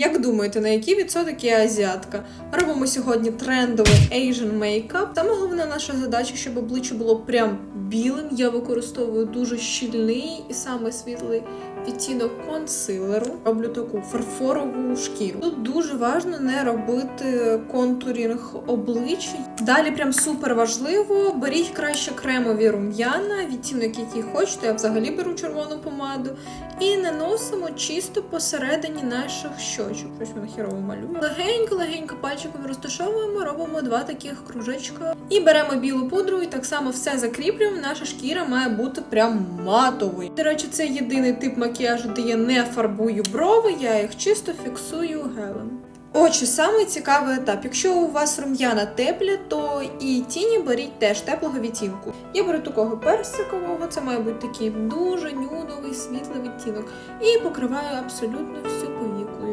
Як думаєте, на який відсоток я азіатка? Робимо сьогодні трендовий Asian makeup. Саме головна наша задача, щоб обличчя було прям білим. Я використовую дуже щільний і саме світлий відтінок консилеру. Роблю таку фарфорову шкіру. Тут дуже важливо не робити контурінг обличчя. Далі прям супер важливо. Беріть краще кремові рум'яна, відтінок, який хочете. Я взагалі беру червону помаду. І наносимо чисто посередині наших щочок. Щось мене хірово малюю. Легенько-легенько пальчиком розташовуємо, робимо два таких кружечка. І беремо білу пудру і так само все закріплюємо. Наша шкіра має бути прям матовою. До речі, це єдиний тип макіяжу, де я не фарбую брови, я їх чисто фіксую гелем. Очі самий цікавий етап. Якщо у вас рум'яна теплі, то і тіні беріть теж теплого відтінку. Я беру такого персикового, це має бути такий дуже нюдовий світлий відтінок. І покриваю абсолютно всю повіку.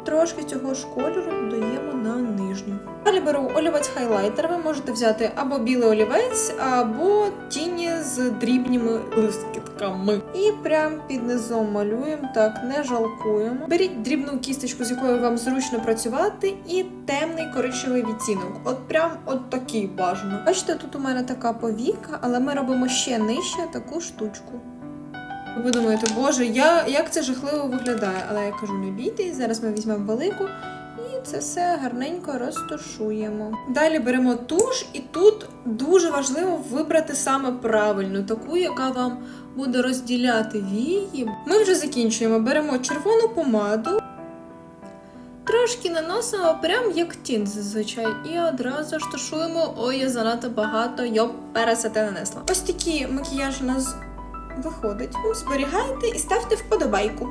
Трошки цього ж кольору додаємо на нижню. Далі беру олівець хайлайтер. Ви можете взяти або білий олівець, або тіні з дрібніми блискітками. І прям під низом малюємо, так не жалкуємо. Беріть дрібну кісточку, з якою вам зручно працювати, і темний коричневий відтінок. От прям от такий бажано. Бачите, тут у мене така повіка, але ми робимо ще нижче таку штучку. Ви думаєте, боже, я, як це жахливо виглядає, але я кажу, не бійтесь, зараз ми візьмемо велику і це все гарненько розташуємо. Далі беремо туш, і тут дуже важливо вибрати саме правильну, таку, яка вам буде розділяти вії. Ми вже закінчуємо. Беремо червону помаду. Трошки наносимо прям як тінь зазвичай. І одразу штушуємо. Ой, я занадто багато, йоп, пересете нанесла. Ось такі макіяж у нас виходить. Зберігайте і ставте вподобайку.